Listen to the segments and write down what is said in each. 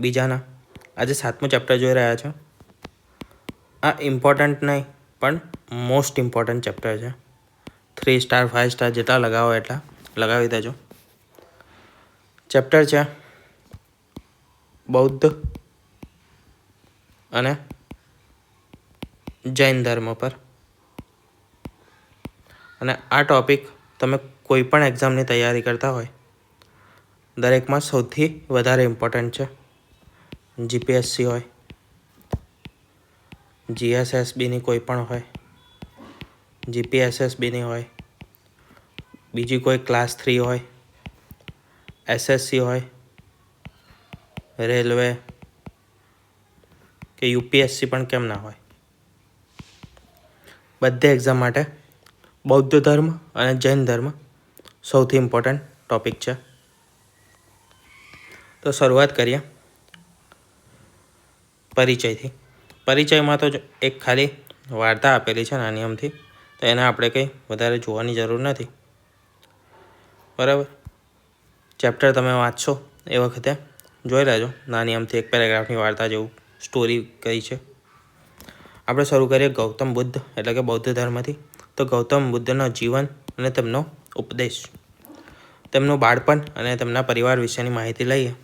બીજાના. આજે સાતમું ચેપ્ટર જોઈ રહ્યા છો. આ ઇમ્પોર્ટન્ટ નહીં, પણ મોસ્ટ ઇમ્પોર્ટન્ટ ચેપ્ટર છે. થ્રી સ્ટાર ફાઇવ સ્ટાર જેટલા લગાવો એટલા લગાવી દેજો. ચેપ્ટર છે બૌદ્ધ અને જૈન ધર્મ પર. અને આ ટોપિક તમે કોઈ પણ એક્ઝામની તૈયારી કરતા હોય, દરેકમાં સૌથી વધારે ઇમ્પોર્ટન્ટ છે. જીપીએસસી હોય. જીએસએસબીની કોઈ પણ હોય. જીપીએસએસબીની હોય. બીજી કોઈ ક્લાસ થ્રી હોય. એસએસસી હોય. રેલવે કે યુપીએસસી પણ કેમ ના હોય. બધે એક્ઝામ માટે બૌદ્ધ ધર્મ અને જૈન ધર્મ સૌથી ઇમ્પોર્ટન્ટ ટોપિક છે. તો શરૂઆત કરીએ. પરિચયથી પરિચયમાં તો એક ખાલી વાર્તા આપેલી છે નાની અમથી, તો એને આપણે કંઈ વધારે જોવાની જરૂર નથી. બરાબર? ચેપ્ટર તમે વાંચશો એ વખતે, જોઈ લેજો. નાની અમથી એક પેરેગ્રાફની વાર્તા જેવું સ્ટોરી કઈ છે. આપણે શરૂ કરીએ ગૌતમ બુદ્ધ, એટલે કે બૌદ્ધ ધર્મથી. તો ગૌતમ બુદ્ધનો જીવન અને તેમનો ઉપદેશ. તેમનું બાળપણ અને તેમના પરિવાર વિશેની માહિતી લઈએ.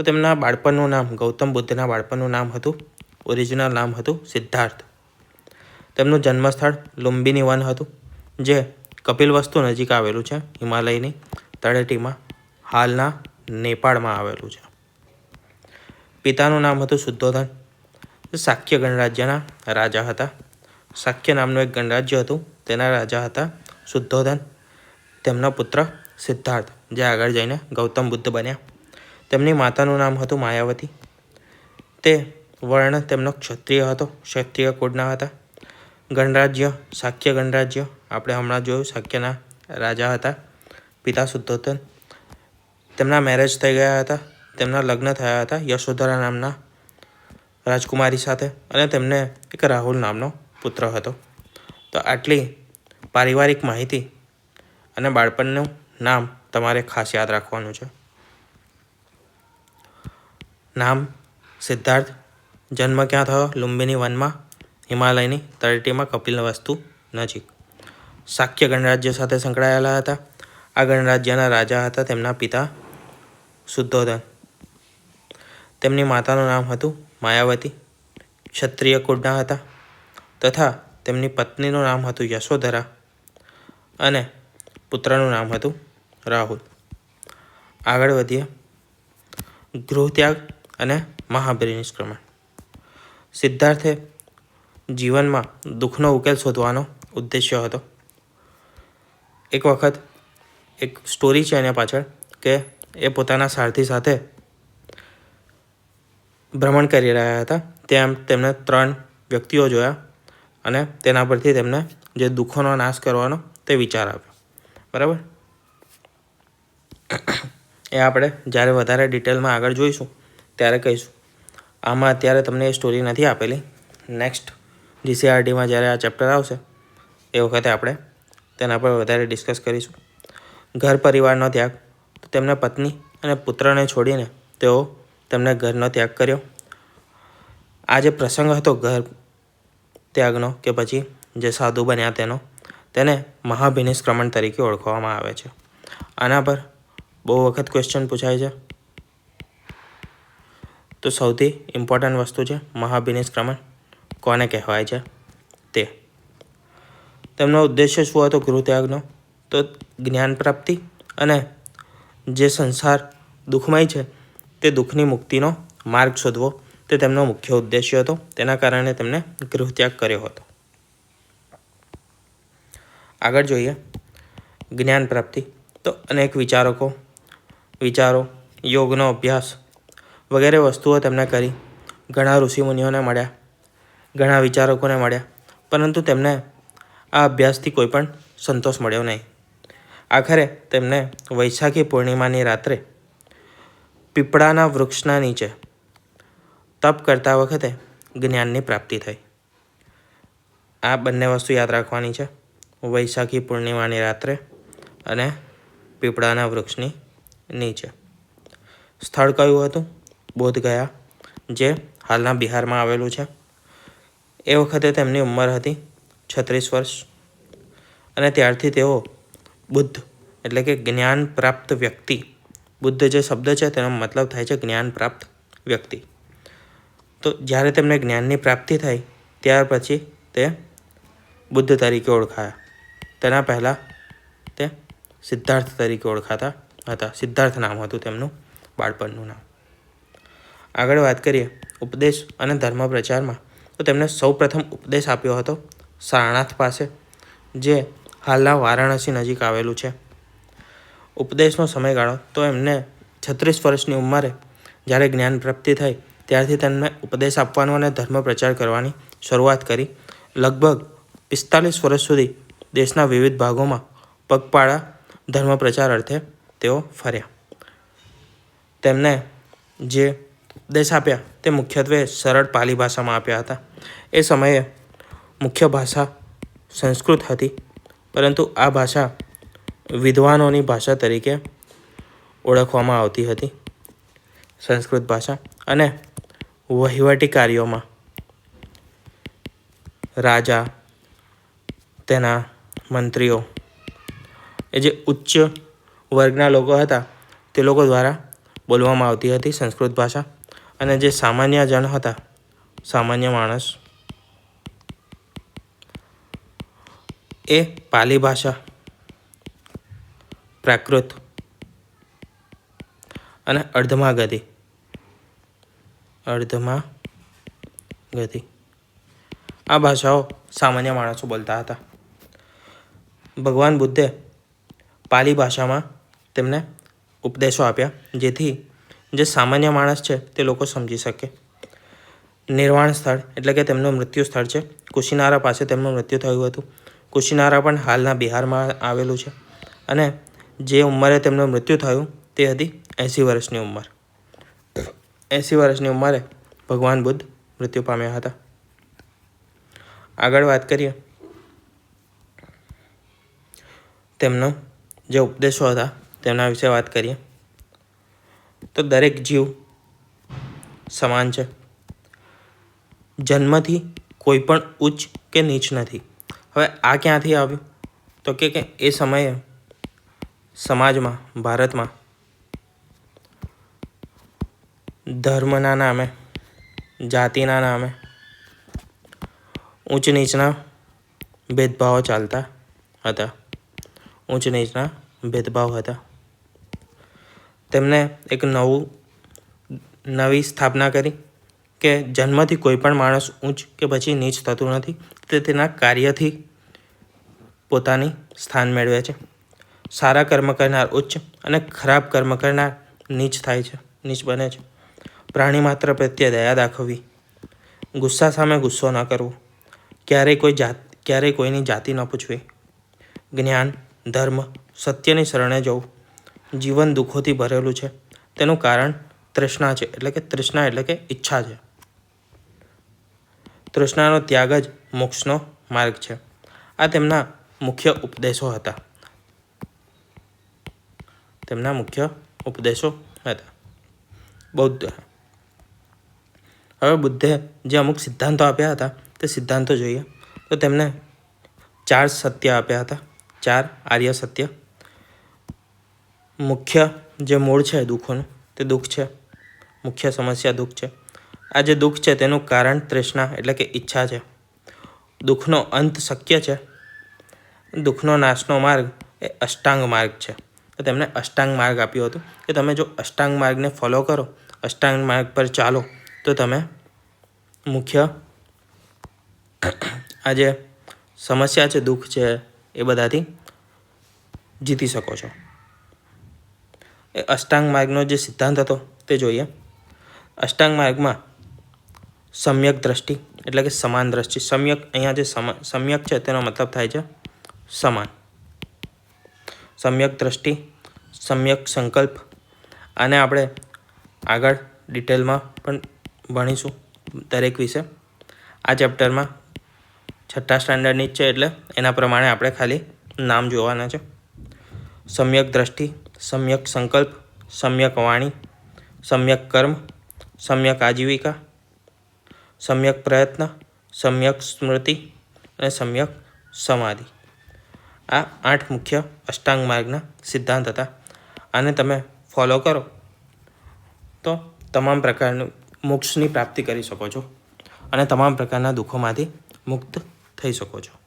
તો તેમના બાળપણનું નામ, ગૌતમ બુદ્ધના બાળપણનું નામ હતું. ઓરિજિનલ નામ હતું સિદ્ધાર્થ. તેમનું જન્મસ્થળ લુંબિની વન હતું, જે કપિલવસ્તુ નજીક આવેલું છે, હિમાલયની તળેટીમાં, હાલના નેપાળમાં આવેલું છે. પિતાનું નામ હતું શુદ્ધોધન શાક્ય ગણરાજ્યના રાજા હતા. શાક્ય નામનું એક ગણરાજ્ય હતું, તેના રાજા હતા શુદ્ધોધન તેમના પુત્ર સિદ્ધાર્થ, જે આગળ જઈને ગૌતમ બુદ્ધ બન્યા. તેમની માતાનું નામ હતું માયાવતી. તે વર્ણ તેમનો ક્ષત્રિય હતો, ક્ષત્રિય કુળના હતા. ગણરાજ્ય શાક્ય ગણરાજ્ય, આપણે હમણાં જોયું શાક્યના રાજા હતા, પિતા શુદ્ધોધન તેમના મેરેજ થઈ ગયા હતા, તેમના લગ્ન થયા હતા, યશોધરા નામના રાજકુમારી સાથે અને તેમને એક રાહુલ નામનો પુત્ર હતો. તો આટલી પારિવારિક માહિતી અને બાળપણનું નામ તમારે ખાસ યાદ રાખવાનું છે. નામ, સિદ્ધાર્થ. જન્મ ક્યાં થયો? લુંબિની વનમાં, હિમાલયની તળેટીમાં કપિલ વસ્તુ નજીક. શાક્ય ગણરાજ્ય સાથે સંકળાયેલા હતા. આ ગણરાજ્યના રાજા હતા તેમના પિતા શુદ્ધોધન તેમની માતાનું નામ હતું માયાવતી. ક્ષત્રિય કુળના હતા તથા તેમની પત્નીનું નામ હતું યશોધરા અને પુત્રનું નામ હતું રાહુલ. આગળ વધીએ. ગૃહત્યાગ અને મહાપરિનિષ્ક્રમણ સિદ્ધાર્થે જીવનમાં દુઃખનો ઉકેલ શોધવાનો ઉદ્દેશ્ય હતો. એક વખત એક સ્ટોરી છે એના પાછળ કે એ પોતાના સારથી સાથે ભ્રમણ કરી રહ્યા હતા. ત્યાં તેમને ત્રણ વ્યક્તિઓ જોયા અને તેના પરથી તેમને જે દુઃખોનો નાશ કરવાનો તે વિચાર આવ્યો. બરાબર? એ આપણે જ્યારે વધારે ડિટેલમાં આગળ જોઈશું ત્યારે કહીશું. આમાં અત્યારે તમને એ સ્ટોરી નથી આપેલી. નેક્સ્ટ જીસીઆરટીમાં જ્યારે આ ચેપ્ટર આવશે, એ વખતે આપણે તેના પર વધારે ડિસ્કસ કરીશું. ઘર પરિવારનો ત્યાગ. તો તેમના પત્ની અને પુત્રને છોડીને તેઓ તેમને ઘરનો ત્યાગ કર્યો. આ જે પ્રસંગ હતો ઘર ત્યાગનો કે પછી જે સાધુ બન્યા તેનો, તેને મહાભિનિષ્ક્રમણ તરીકે ઓળખવામાં આવે છે. આના પર બહુ વખત ક્વેશ્ચન પૂછાય છે. તો સૌથી ઇમ્પોર્ટન્ટ વસ્તુ છે મહાભિનિષ્ક્રમણ કોને કહેવાય છે? તે. તેમનો ઉદ્દેશ્ય શું હતો ગૃહત્યાગનો? તો જ્ઞાન પ્રાપ્તિ અને જે સંસાર દુઃખમય છે, તે દુઃખની મુક્તિનો માર્ગ શોધવો. તે તેમનો મુખ્ય ઉદ્દેશ્ય હતો. તેના કારણે તેમણે ગૃહત્યાગ કર્યો હતો. આગળ જોઈએ. જ્ઞાન પ્રાપ્તિ. તો અનેક વિચારકો, વિચારો, યોગનો અભ્યાસ વગેરે વસ્તુઓ તેમણે કરી. ઘણા ઋષિમુનિઓને મળ્યા. ઘણા વિચારકોને મળ્યા. પરંતુ તેમને આ અભ્યાસથી કોઈ પણ સંતોષ મળ્યો નહીં. આખરે તેમને વૈશાખી પૂર્ણિમાની રાત્રે પીપળાના વૃક્ષના નીચે તપ કરતા વખતે જ્ઞાનની પ્રાપ્તિ થઈ. આ બંને વસ્તુ યાદ રાખવાની છે. વૈશાખી પૂર્ણિમાની રાત્રે અને પીપળાના વૃક્ષની નીચે. સ્થળ કયું હતું? બોધગયા જે હાલના બિહારમાં આવેલું છે. એ વખતે તેમની ઉંમર હતી છત્રીસ વર્ષ. અને ત્યારથી તેઓ બુદ્ધ, એટલે કે જ્ઞાન પ્રાપ્ત વ્યક્તિ. બુદ્ધ જે શબ્દ છે, તેનો મતલબ થાય છે જ્ઞાન પ્રાપ્ત વ્યક્તિ. તો જ્યારે તેમને જ્ઞાનની પ્રાપ્તિ થઈ, ત્યાર પછી તે બુદ્ધ તરીકે ઓળખાયા. તેના પહેલાં તે સિદ્ધાર્થ તરીકે ઓળખાતા હતા. સિદ્ધાર્થ નામ હતું તેમનું, બાળપણનું નામ. આગળ વાત કરીએ ઉપદેશ અને ધર્મ પ્રચારમાં. તો તેમણે સૌપ્રથમ ઉપદેશ આપ્યો હતો સારનાથ પાસે, જે હાલના વારાણસી નજીક આવેલું છે. ઉપદેશનો સમયગાળો, તો એમને છત્રીસ વર્ષની ઉંમરે જ્યારે જ્ઞાન પ્રાપ્તિ થઈ, ત્યારથી તેમને ઉપદેશ આપવાનો અને ધર્મ પ્રચાર કરવાની શરૂઆત કરી. લગભગ પિસ્તાલીસ વર્ષ સુધી દેશના વિવિધ ભાગોમાં પગપાળા ધર્મ પ્રચાર અર્થે તેઓ ફર્યા. તેમને જે ઉપદેશ આપ્યા તે મુખ્યત્વે સરળ પાલી ભાષામાં આપ્યા હતા. એ સમયે મુખ્ય ભાષા સંસ્કૃત હતી, પરંતુ આ ભાષા વિદ્વાનોની ભાષા તરીકે ઓળખવામાં આવતી હતી. સંસ્કૃત ભાષા અને વહીવટી કાર્યોમાં રાજા, તેના મંત્રીઓ, એ જે ઉચ્ચ વર્ગના લોકો હતા, તે લોકો દ્વારા બોલવામાં આવતી હતી સંસ્કૃત ભાષા. અને જે સામાન્ય જણ હતા, સામાન્ય માણસ, એ પાલી ભાષા પ્રાકૃત અને અર્ધમાં ગતિ અર્ધમાં ગતિ આ ભાષાઓ સામાન્ય માણસો બોલતા હતા. ભગવાન બુદ્ધે પાલી ભાષામાં તેમને ઉપદેશો આપ્યા, જેથી જે સામાન્ય માણસ છે, તે લોકો સમજી શકે. નિર્વાણ સ્થળ, એટલે કે તેમનું મૃત્યુ સ્થળ છે. કુશીનારા પાસે તેમનું મૃત્યુ થયું હતું. કુશીનારા પણ હાલના બિહારમાં આવેલું છે. અને જે ઉંમરે તેમનું મૃત્યુ થયું, તે હતી એંસી વર્ષની ઉંમર. એંસી વર્ષની ઉંમરે ભગવાન બુદ્ધ મૃત્યુ પામ્યા હતા. આગળ વાત કરીએ. તેમનો જે ઉપદેશો હતા, તેમના વિશે વાત કરીએ. તો દરેક જીવ સમાન છે. જન્મથી કોઈ પણ ઉચ્ચ કે નીચ નથી. હવે આ ક્યાંથી આવ્યું? તો કે કે એ સમયે સમાજમાં, ભારતમાં ધર્મના નામે, જાતિના નામે ઊંચ નીચના ભેદભાવો ચાલતા હતા. ઊંચ નીચના ભેદભાવ હતા. તેમને એક નવું, નવી સ્થાપના કરી કે જન્મથી કોઈ પણ માણસ ઊંચ કે પછી નીચ થતું નથી. તે તેના કાર્યથી પોતાની સ્થાન મેળવે છે. સારા કર્મ કરનાર ઉચ્ચ અને ખરાબ કર્મ કરનાર નીચ થાય છે, નીચ બને છે. પ્રાણી માત્ર પ્રત્યે દયા દાખવવી. ગુસ્સા સામે ગુસ્સો ન કરવો. ક્યારેય કોઈ જાત, ક્યારેય કોઈની જાતિ ન પૂછવી. જ્ઞાન, ધર્મ, સત્યની શરણે જવું. જીવન દુઃખોથી ભરેલું છે. તેનું કારણ તૃષ્ણા છે, એટલે કે તૃષ્ણા એટલે કે ઈચ્છા છે. તૃષ્ણાનો ત્યાગ જ મોક્ષનો માર્ગ છે. આ તેમના મુખ્ય ઉપદેશો હતા. તેમના મુખ્ય ઉપદેશો હતા. બૌદ્ધ. હવે બુદ્ધે જે અમુક સિદ્ધાંતો આપ્યા હતા, તે સિદ્ધાંતો જોઈએ. તો તેમને ચાર સત્ય આપ્યા હતા. ચાર આર્ય સત્ય. મુખ્ય જે મૂળ છે દુઃખોનું, તે દુઃખ છે. મુખ્ય સમસ્યા દુઃખ છે. આ જે દુઃખ છે તેનું કારણ તૃષ્ણા એટલે કે ઈચ્છા છે. દુઃખનો અંત શક્ય છે. દુઃખનો નાશનો માર્ગ એ અષ્ટાંગ માર્ગ છે. તો તેમણે અષ્ટાંગ માર્ગ આપ્યો હતો. કે તમે જો અષ્ટાંગ માર્ગને ફોલો કરો, અષ્ટાંગ માર્ગ પર ચાલો, તો તમે મુખ્ય આ જે સમસ્યા છે, દુઃખ છે, એ બધાથી જીતી શકો છો. એ અષ્ટાંગ માર્ગનો જે સિદ્ધાંત હતો તે જોઈએ. અષ્ટાંગ માર્ગમાં સમ્યક દ્રષ્ટિ એટલે કે સમાન દ્રષ્ટિ. સમ્યક અહીંયા જે સમ્યક છે તેનો મતલબ થાય છે સમાન. સમ્યક દ્રષ્ટિ, સમ્યક સંકલ્પ. આને આપણે આગળ ડિટેલમાં પણ ભણીશું દરેક વિશે. આ ચેપ્ટરમાં છઠ્ઠા સ્ટાન્ડર્ડની જ છે એટલે એના પ્રમાણે આપણે ખાલી નામ જોવાના છે. સમ્યક દ્રષ્ટિ સમ્યક સંકલ્પ સમ્યક વાણી સમ્યક કર્મ સમ્યક આજીવિકા સમ્યક પ્રયત્ન સમ્યક સ્મૃતિ અને સમ્યક સમાધિ આ આઠ મુખ્ય અષ્ટાંગ માર્ગના સિદ્ધાંત હતા. આને તમે ફોલો કરો તો તમામ પ્રકારનું મોક્ષની પ્રાપ્તિ કરી શકો છો અને તમામ પ્રકારના દુઃખોમાંથી મુક્ત થઈ શકો છો.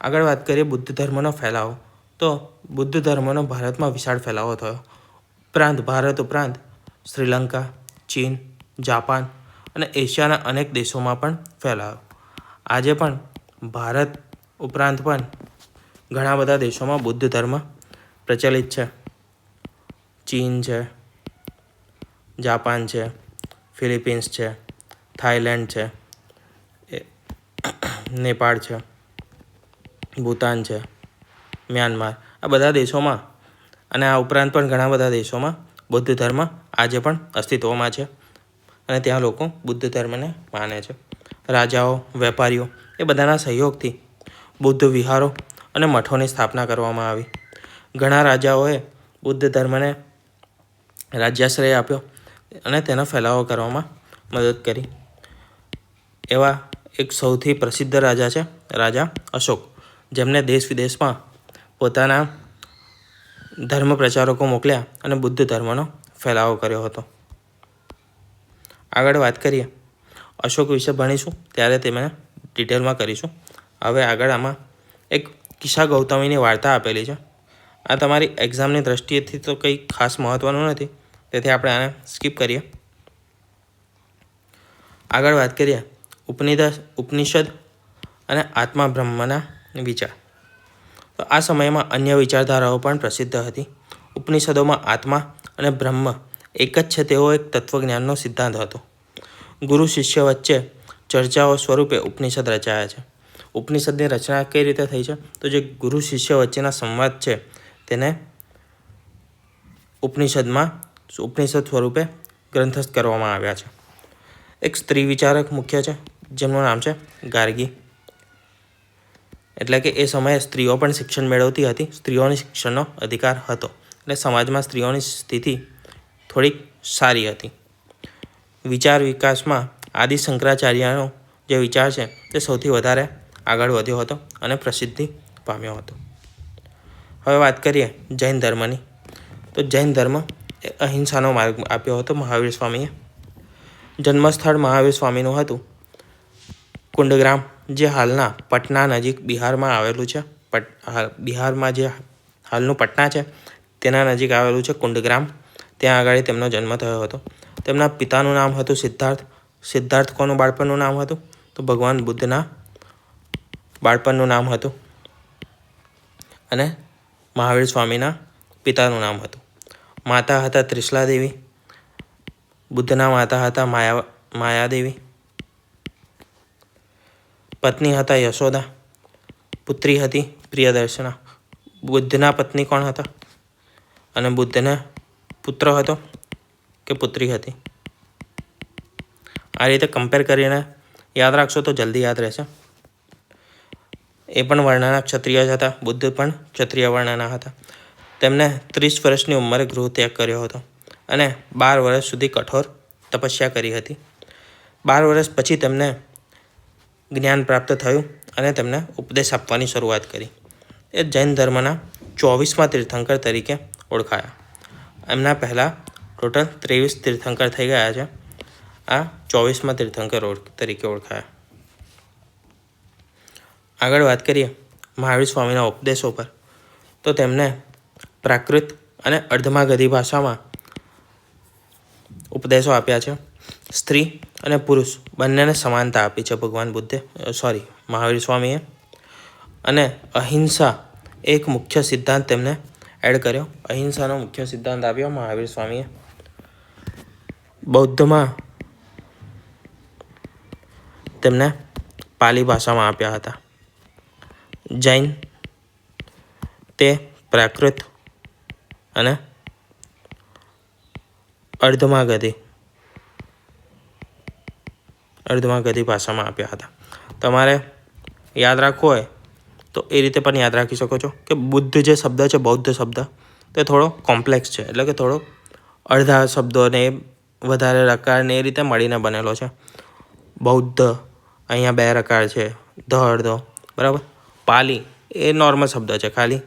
આગળ વાત કરીએ બુદ્ધ ધર્મનો ફેલાવો. તો બુદ્ધ ધર્મનો ભારતમાં વિશાળ ફેલાવો થયો. ઉપરાંત ભારત ઉપરાંત શ્રીલંકા, ચીન, જાપાન અને એશિયાના અનેક દેશોમાં પણ ફેલાયો. આજે પણ ભારત ઉપરાંત પણ ઘણા બધા દેશોમાં બુદ્ધ ધર્મ પ્રચલિત છે. ચીન છે, જાપાન છે, ફિલિપિન્સ છે થાઈલેન્ડ છે નેપાળ છે, ભૂતાન છે. મ્યાનમાર, આ બધા દેશોમાં અને આ ઉપરાંત પણ ઘણા બધા દેશોમાં બુદ્ધ ધર્મ આજે પણ અસ્તિત્વમાં છે અને ત્યાં લોકો બુદ્ધ ધર્મને માને છે. રાજાઓ, વેપારીઓ એ બધાના સહયોગથી બુદ્ધ વિહારો અને મઠોની સ્થાપના કરવામાં આવી. ઘણા રાજાઓએ બુદ્ધ ધર્મને રાજ્યાશ્રય આપ્યો અને તેનો ફેલાવો કરવામાં મદદ કરી. એવા એક સૌથી પ્રસિદ્ધ રાજા છે, રાજા અશોક, જેમને દેશ વિદેશમાં પોતાના ધર્મ પ્રચારકો મોકલ્યા અને બુદ્ધ ધર્મનો ફેલાવો કર્યો હતો. આગળ વાત કરીએ. અશોક વિશે ભણીશું, ત્યારે તેમને ડિટેલમાં કરીશું. હવે આગળ આમાં એક કિસ્સા ગૌતમીની વાર્તા આપેલી છે. આ તમારી એક્ઝામની દ્રષ્ટિએથી તો કંઈ ખાસ મહત્ત્વનું નથી, તેથી આપણે આને સ્કીપ કરીએ. આગળ વાત કરીએ. ઉપનિદ ઉપનિષદ અને આત્મા બ્રહ્મના વિચાર. તો આ સમયમાં અન્ય વિચારધારાઓ પણ પ્રસિદ્ધ હતી. ઉપનિષદોમાં આત્મા અને બ્રહ્મ એક જ છે તેવો એક તત્વજ્ઞાનનો સિદ્ધાંત હતો. ગુરુ શિષ્ય વચ્ચે ચર્ચાઓ સ્વરૂપે ઉપનિષદ રચાયા છે. ઉપનિષદની રચના કઈ રીતે થઈ છે? તો જે ગુરુ શિષ્ય વચ્ચેના સંવાદ છે તેને ઉપનિષદમાં ઉપનિષદ સ્વરૂપે ગ્રંથસ્થ કરવામાં આવ્યા છે. એક સ્ત્રી વિચારક મુખ્ય છે, જેમનું નામ છે ગાર્ગી. એટલે કે એ સમયે સ્ત્રીઓ પણ શિક્ષણ મેળવતી હતી. સ્ત્રીઓને શિક્ષણનો અધિકાર હતો. એટલે સમાજમાં સ્ત્રીઓની સ્થિતિ થોડીક સારી હતી. વિચાર વિકાસમાં આદિ શંકરાચાર્યનો જે વિચાર છે તે સૌથી વધારે આગળ વધ્યો હતો અને પ્રસિદ્ધિ પામ્યો હતો. હવે વાત કરીએ જૈન ધર્મની. તો જૈન ધર્મ એ અહિંસાનો માર્ગ આપ્યો હતો મહાવીર સ્વામીએ. જન્મસ્થળ મહાવીર સ્વામીનું હતું કુંડગ્રામ. જે હાલના પટના નજીક બિહારમાં આવેલું છે, પટ બિહારમાં જે હાલનું પટના છે, તેના નજીક આવેલું છે કુંડગ્રામ. ત્યાં આગળ તેમનો જન્મ થયો હતો. તેમના પિતાનું નામ હતું સિદ્ધાર્થ. સિદ્ધાર્થ કોનું બાળપણનું નામ હતું? તો ભગવાન બુદ્ધના બાળપણનું નામ હતું. અને મહાવીર સ્વામીના પિતાનું નામ હતું. માતા હતા ત્રિશલા દેવી બુદ્ધના માતા હતા માયા, માયાદેવી. પત્ની હતા યશોદા, પુત્રી હતી પ્રિયદર્શના. બુદ્ધના પત્ની કોણ હતા? અને બુદ્ધને પુત્ર હતો કે પુત્રી હતી? આ રીતે કમ્પેર કરીને યાદ રાખશો તો જલ્દી યાદ રહેશે. એ પણ વર્ણના ક્ષત્રિય જ હતા, બુદ્ધ પણ ક્ષત્રિય વર્ણના હતા. તેમણે ત્રીસ વર્ષની ઉંમરે ગૃહ ત્યાગ કર્યો હતો અને બાર વર્ષ સુધી કઠોર તપસ્યા કરી હતી. બાર વર્ષ પછી તેમને જ્ઞાન પ્રાપ્ત થયું અને તેમને ઉપદેશ આપવાની શરૂઆત કરી. એ જૈન ધર્મના ચોવીસમાં તીર્થંકર તરીકે ઓળખાયા. એમના પહેલાં ટોટલ ત્રેવીસ તીર્થંકર થઈ ગયા છે. આ ચોવીસમાં તીર્થંકર તરીકે ઓળખાયા. આગળ વાત કરીએ મહાવીર સ્વામીના ઉપદેશો પર. તો તેમને પ્રાકૃત અને અર્ધમાગધી ભાષામાં ઉપદેશો આપ્યા છે. સ્ત્રી અને પુરુષ બંનેને સમાનતા આપી છે ભગવાન બુદ્ધે. સોરી મહાવીર સ્વામીએ. અને અહિંસા એક મુખ્ય સિદ્ધાંત તેમને એડ કર્યો. અહિંસાનો મુખ્ય સિદ્ધાંત આપ્યો મહાવીર સ્વામીએ. બૌદ્ધમાં તેમને પાલી ભાષામાં આપ્યા હતા. જૈન તે પ્રાકૃત અને અર્ધમાં ગધી અર્ધમાં ભાષામાં આપ્યા હતા. તમારે યાદ રાખવું હોય તો એ રીતે પણ યાદ રાખી શકો છો કે બુદ્ધ જે શબ્દ છે, બૌદ્ધ શબ્દ, તે થોડો કોમ્પ્લેક્સ છે. એટલે કે થોડો અડધા શબ્દોને વધારે રકાર ને એ રીતે મળીને બનેલો છે. બૌદ્ધ અહીંયા બે રકાર છે. ધ અડધો બરાબર? પાલી એ નોર્મલ શબ્દ છે ખાલી.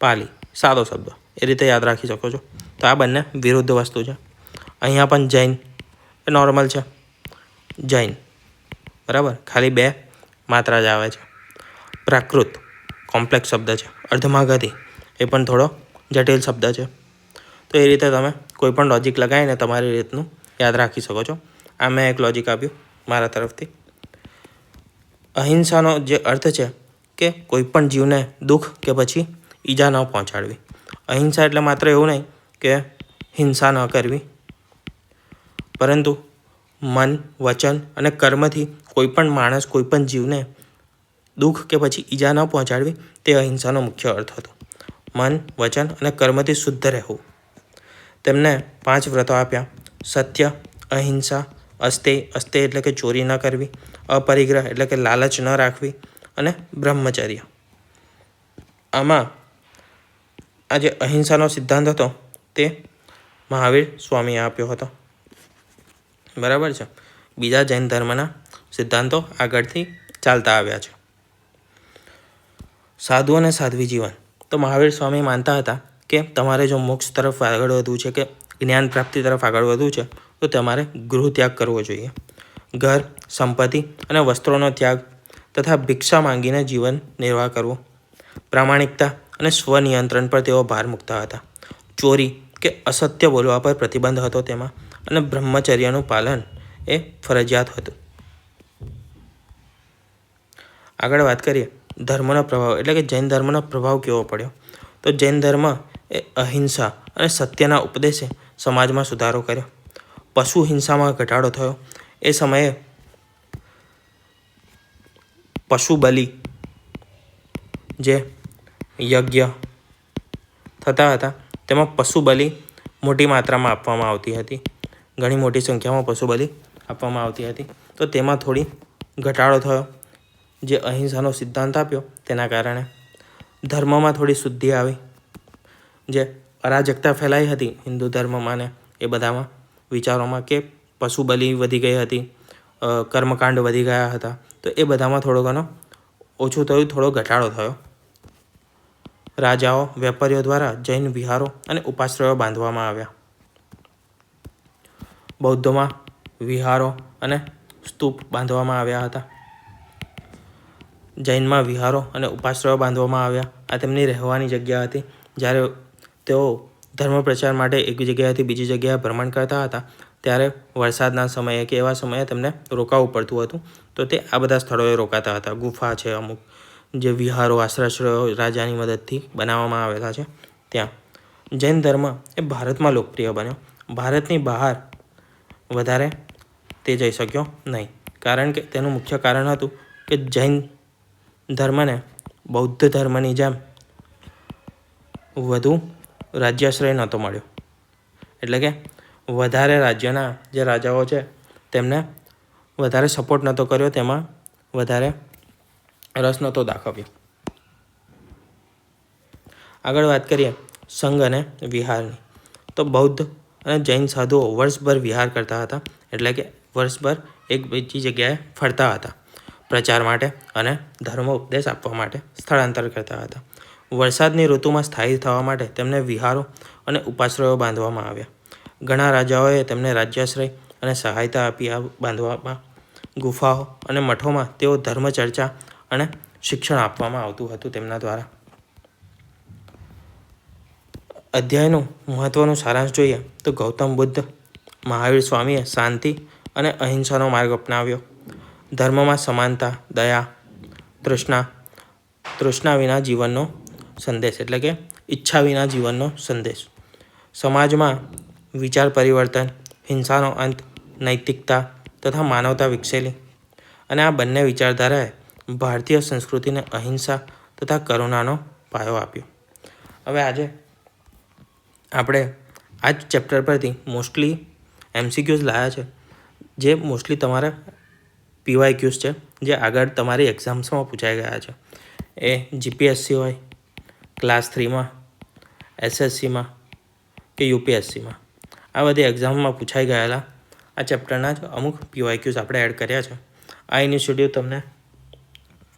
પાલી, સાદો શબ્દ. એ રીતે યાદ રાખી શકો છો. તો આ બંને વિરુદ્ધ વસ્તુ છે. અહીંયા પણ જૈન એ નોર્મલ છે. જૈન. બરાબર? ખાલી બે માત્રા જ આવે છે. પ્રાકૃત, કોમ્પ્લેક્સ શબ્દ છે. અર્ધમાગધી એ પણ થોડો જટિલ શબ્દ છે. તો એ રીતે તમે કોઈ પણ લોજિક લગાવીને તમારી રીતનું યાદ રાખી શકો છો. આ મેં એક લોજિક આપ્યું મારા તરફથી. અહિંસાનો જે અર્થ છે કે કોઈ પણ જીવને દુઃખ કે પછી ઈજા ન પહોંચાડવી. અહિંસા એટલે માત્ર એવું નહીં કે હિંસા ન કરવી. પરંતુ મન, વચન અને કર્મથી કોઈ પણ માણસ કોઈ પણ જીવને દુઃખ કે પછી ઈજા ન પહોંચાડવી, તે અહિંસાનો મુખ્ય અર્થ હતો. મન, વચન અને કર્મથી શુદ્ધ રહેવું. તેમને પાંચ વ્રતો આપ્યા. સત્ય, અહિંસા, અસ્તે અસ્તે એટલે કે ચોરી ન કરવી, અપરિગ્રહ એટલે કે લાલચ ન રાખવી અને બ્રહ્મચર્ય. આમાં આ જે અહિંસાનો સિદ્ધાંત હતો, તે મહાવીર સ્વામીએ આપ્યો હતો. બરાબર છે. બીજા જૈન ધર્મના સિદ્ધાંતો આગળથી ચાલતા આવ્યા છે. સાધુ અને સાધ્વી જીવન. તો મહાવીર સ્વામી માનતા હતા કે તમારે જો મોક્ષ તરફ આગળ વધવું છે કે જ્ઞાન પ્રાપ્તિ તરફ આગળ વધવું છે, તો તમારે ગૃહ ત્યાગ કરવો જોઈએ. ઘર, સંપત્તિ અને વસ્ત્રોનો ત્યાગ તથા ભિક્ષા માંગીને જીવન નિર્વાહ કરવો. પ્રામાણિકતા અને સ્વનિયંત્રણ પર તેઓ ભાર મૂકતા હતા. ચોરી કે અસત્ય બોલવા પર પ્રતિબંધ હતો તેમાં અને બ્રહ્મચર્યનું પાલન એ ફરજિયાત હતું. આગળ વાત કરીએ, ધર્મનો પ્રભાવ. એટલે કે જૈન ધર્મનો પ્રભાવ કેવો પડ્યો? તો જૈન ધર્મ એ અહિંસા અને સત્યના ઉપદેશે સમાજમાં સુધારો કર્યો. પશુ હિંસામાં ઘટાડો થયો. એ સમયે પશુ બલિ જે યજ્ઞ થતા હતા, તેમાં પશુ બલિ મોટી માત્રામાં આપવામાં આવતી હતી. ઘણી મોટી સંખ્યામાં પશુ બલિ આપવામાં આવતી હતી. તો તેમાં થોડી ઘટાડો થયો, જે અહિંસાનો સિદ્ધાંત આપ્યો તેના કારણે. ધર્મમાં થોડી શુદ્ધિ આવી, જે અરાજકતા ફેલાઈ હતી હિન્દુ ધર્મમાં ને એ બધામાં. વિચારોમાં કે પશુ બલિ વધી ગઈ હતી કર્મકાંડ વધી ગયા હતા, તો એ બધામાં થોડો ઘણો ઓછું થયું, થોડો ઘટાડો થયો. રાજાઓ, વેપારીઓ દ્વારા જૈન વિહારો અને ઉપાશ્રયો બાંધવામાં આવ્યા. બૌદ્ધોમાં વિહારો અને સ્તૂપ બાંધવામાં આવ્યા હતા. જૈનમાં વિહારો અને ઉપાશ્રયો બાંધવામાં આવ્યા. આ તેમની રહેવાની જગ્યા હતી. જ્યારે તેઓ ધર્મ પ્રચાર માટે એક જગ્યાએથી બીજી જગ્યાએ ભ્રમણ કરતા હતા, ત્યારે વરસાદના સમયે કે એવા સમયે તેમને રોકાવું પડતું હતું. તો તે આ બધા સ્થળોએ રોકાતા હતા. ગુફા છે અમુક, જે વિહારો આશ્રયશ્રયો રાજાની મદદથી બનાવવામાં આવેલા છે ત્યાં. જૈન ધર્મ એ ભારતમાં લોકપ્રિય બન્યો. ભારતની બહાર વધારે તે જઈ શક્યો નહીં. કારણ કે તેનું મુખ્ય કારણ હતું કે જૈન ધર્મને, બૌદ્ધ ધર્મની જેમ વધુ રાજ્યાશ્રય નહોતો મળ્યો. એટલે કે વધારે રાજ્યના જે રાજાઓ છે, તેમને વધારે સપોર્ટ નહોતો કર્યો, તેમાં વધારે રસ નહોતો દાખવ્યો. આગળ વાત કરીએ સંઘ અને વિહારની. તો બૌદ્ધ જૈન સાધુઓ વર્ષભર વિહાર કરતા હતા. એટલે કે વર્ષભર એક બીજી જગ્યાએ ફરતા હતા. પ્રચાર માટે અને ધર્મ ઉપદેશ આપવા માટે સ્થળાંતર કરતા હતા. વરસાદની ઋતુમાં સ્થાયી થવા માટે તેમને વિહારો અને ઉપાશ્રયો બાંધવામાં આવ્યા. ઘણા રાજાઓએ તેમને રાજ્યાશ્રય અને સહાયતા આપી આ બાંધવામાં ગુફાઓ અને મઠોમાં તેઓ ધર્મચર્ચા અને શિક્ષણ આપવામાં આવતું હતું તેમના દ્વારા. અધ્યાયનું મહત્ત્વનું સારાંશ જોઈએ તો ગૌતમ બુદ્ધ, મહાવીર સ્વામીએ શાંતિ અને અહિંસાનો માર્ગ અપનાવ્યો. ધર્મમાં સમાનતા, દયા, તૃષ્ણા તૃષ્ણા વિના જીવનનો સંદેશ એટલે કે ઈચ્છા વિના જીવનનો સંદેશ. સમાજમાં વિચાર પરિવર્તન, હિંસાનો અંત, નૈતિકતા તથા માનવતા વિકસેલી અને આ બંને વિચારધારાએ ભારતીય સંસ્કૃતિને અહિંસા તથા કરુણાનો પાયો આપ્યો. હવે આજે આપણે આ જ ચેપ્ટર પરથી મોસ્ટલી એમસીક્યુઝ લાવ્યા છે, જે મોસ્ટલી તમારા પીવાય ક્યુઝ છે, જે આગળ તમારી એક્ઝામ્સમાં પૂછાઈ ગયા છે. એ જીપીએસસી હોય ક્લાસ થ્રીમાં એસએસસીમાં કે યુપીએસસીમાં આ બધી એક્ઝામમાં પૂછાઈ ગયેલા. આ ચેપ્ટરના જ અમુક પીવાય ક્યુઝ આપણે એડ કર્યા છે. આ ઇનિશિયેટિવ તમને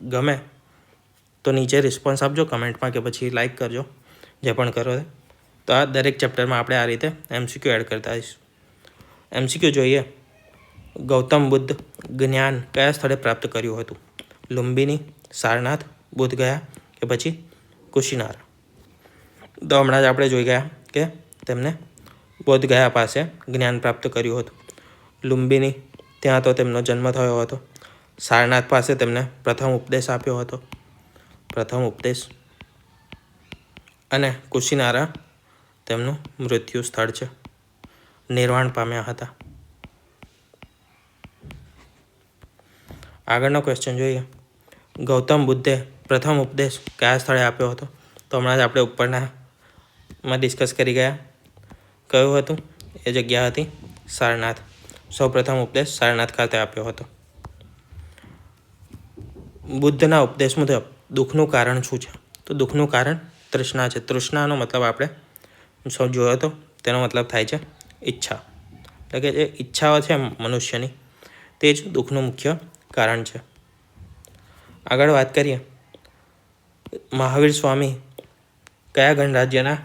ગમે તો નીચે રિસ્પોન્સ આપજો કમેન્ટમાં કે પછી લાઇક કરજો, જે પણ કરો તે આ દરેક ચેપ્ટરમાં આપણે આ રીતે એમસીક્યુ એડ કરતા આવીશું. એમસીક્યુ જોઈએ. ગૌતમ બુદ્ધ જ્ઞાન કયા સ્થળે પ્રાપ્ત કર્યું હતું? લુંબિની, સારનાથ બુદ્ધ ગયા કે પછી કુશીનારા? તો હમણાં જ આપણે જોઈ ગયા કે તેમને બોધ ગયા પાસે જ્ઞાન પ્રાપ્ત કર્યું હતું. લુંબિની, ત્યાં તો તેમનો જન્મ થયો હતો. સારનાથ પાસે તેમને પ્રથમ ઉપદેશ આપ્યો હતો. પ્રથમ ઉપદેશ. અને કુશીનારા તેમનું મૃત્યુ સ્થળ છે. નિર્વાણ પામ્યા હતા. આગળનો ક્વેશ્ચન જોઈએ. ગૌતમ બુદ્ધે પ્રથમ ઉપદેશ કયા સ્થળે આપ્યો હતો? તો હમણાં જ આપણે ઉપરના માં ડિસ્કસ કરી ગયા. કયું હતું? એ જગ્યા હતી સારનાથ. સૌપ્રથમ ઉપદેશ સારનાથ ખાતે આપ્યો હતો. બુદ્ધના ઉપદેશ મુજબ દુઃખનું કારણ શું છે? તો દુઃખનું કારણ તૃષ્ણા છે. તૃષ્ણાનો મતલબ આપણે સૌ જોયો હતો, તેનો મતલબ થાય છે ઈચ્છા. એટલે કે જે ઈચ્છાઓ છે મનુષ્યની, તે જ દુઃખનું મુખ્ય કારણ છે. આગળ વાત કરીએ. મહાવીર સ્વામી કયા ગણરાજ્યના,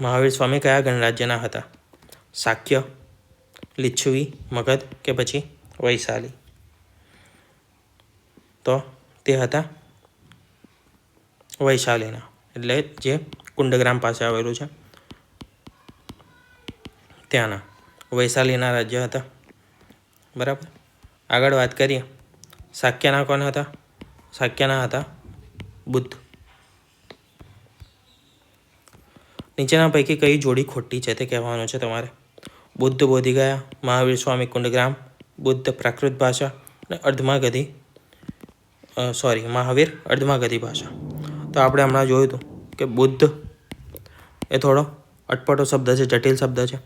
મહાવીર સ્વામી કયા ગણરાજ્યના હતા? શાક્ય લિચ્છવી, મગધ કે પછી વૈશાલી? તો તે હતા વૈશાલીના. એટલે જે કુંડગ્રામ પાસે આવેલું છે. ત્યાંના વૈશાલીના રાજ્ય હતા. બરાબર? આગળ વાત કરીએ. શાક્યના કોણ હતા? શાક્યના હતા બુદ્ધ. નીચેના પૈકી કઈ જોડી ખોટી છે તે કહેવાનું છે તમારે? બુદ્ધ બોધી ગયા, મહાવીર સ્વામી કુંડગ્રામ, બુદ્ધ પ્રાકૃત ભાષા અને અર્ધમાગધી સોરી મહાવીર અર્ધમાગધી ભાષા. તો આપણે હમણાં જોયું હતું. કે બુદ્ધ એ થોડો અટપટો શબ્દ છે, જટિલ શબ્દ છે.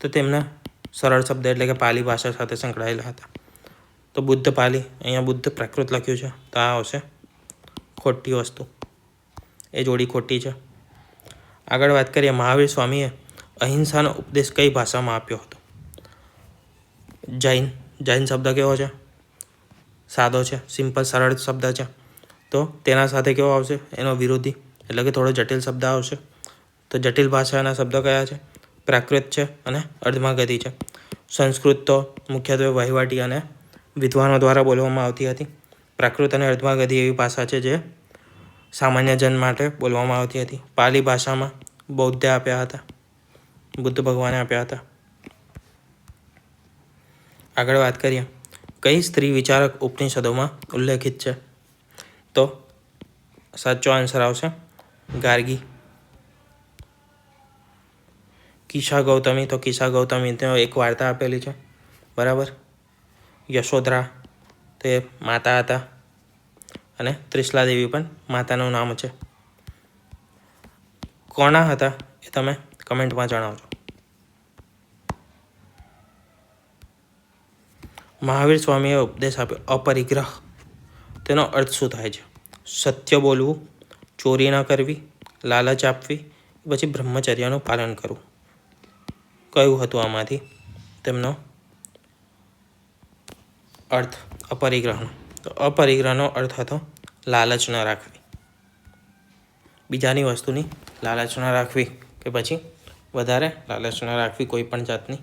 તો તેમને સરળ શબ્દ એટલે કે પાલી ભાષા સાથે સંકળાયેલા હતા. તો બુદ્ધ પાલી, અહીંયા બુદ્ધ પ્રાકૃત લખ્યું છે. તો આ આવશે ખોટી વસ્તુ. એ જોડી ખોટી છે. આગળ વાત કરીએ, મહાવીર સ્વામીએ અહિંસાનો ઉપદેશ કઈ ભાષામાં આપ્યો હતો? જૈન. જૈન શબ્દ કેવો છે? સાદો છે, સિમ્પલ, સરળ શબ્દ છે. તો તેના સાથે કેવો આવશે? એનો વિરોધી એટલે કે થોડો જટિલ શબ્દ આવશે. તો જટિલ ભાષાના શબ્દો કયા છે? પ્રાકૃત છે અને અર્ધમાગતિ છે. સંસ્કૃત તો મુખ્યત્વે વહીવટી અને વિદ્વાનો દ્વારા બોલવામાં આવતી હતી. પ્રાકૃત અને અર્ધમાગતિ એવી ભાષા છે જે સામાન્ય જન માટે બોલવામાં આવતી હતી. પાલી ભાષામાં બૌદ્ધે આપ્યા હતા. બુદ્ધ ભગવાને આપ્યા હતા. આગળ વાત કરીએ. કઈ સ્ત્રી વિચારક ઉપનિષદોમાં ઉલ્લેખિત છે? તો સાચો આન્સર આવશે ગાર્ગી. કિશા ગૌતમી, તો કિશા ગૌતમી તો એક વાર્તા આપેલી છે. બરાબર? યશોધરા તે માતા હતા અને ત્રિશલા દેવી પણ માતાનું નામ છે. કોના હતા એ તમે કમેન્ટમાં જણાવજો. મહાવીર સ્વામીએ ઉપદેશ આપ્યો, અપરિગ્રહ. તેનો અર્થ શું થાય છે? સત્ય બોલવું ચોરી ન કરવી, લાલચ આપવી પછી બ્રહ્મચર્યનું પાલન કરવું. કયું હતું આમાંથી? તેમનો અર્થ, અપરિગ્રહનો. તો અપરિગ્રહનો અર્થ હતો લાલચ ન રાખવી. બીજાની વસ્તુની લાલચ ન રાખવી કે પછી વધારે લાલચ ન રાખવી કોઈ પણ જાતની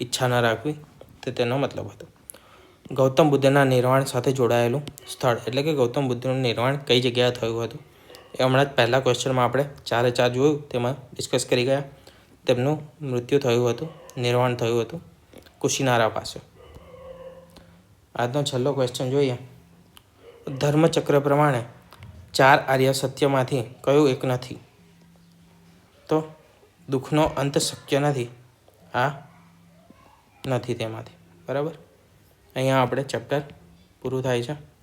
ઈચ્છા ન રાખવી તે તેનો મતલબ હતો. ગૌતમ બુદ્ધના નિર્વાણ સાથે જોડાયેલું સ્થળ એટલે કે ગૌતમ બુદ્ધનું નિર્વાણ કઈ જગ્યાએ થયું હતું? એ હમણાં જ પહેલાં ક્વેશ્ચનમાં આપણે ચારે ચાર જોયું, તેમાં ડિસ્કસ કરી ગયા. તેમનું મૃત્યુ થયું હતું, નિર્વાણ થયું હતું કુશીનારા પાસે. આજનો છેલ્લો ક્વેશ્ચન જોઈએ. ધર્મચક્ર પ્રમાણે ચાર આર્ય સત્યમાંથી કયું એક નથી? તો દુઃખનો અંત શક્ય નથી. આ નથી તેમાંથી. બરાબર? અહીંયા આપણે ચેપ્ટર પૂરું થાય છે.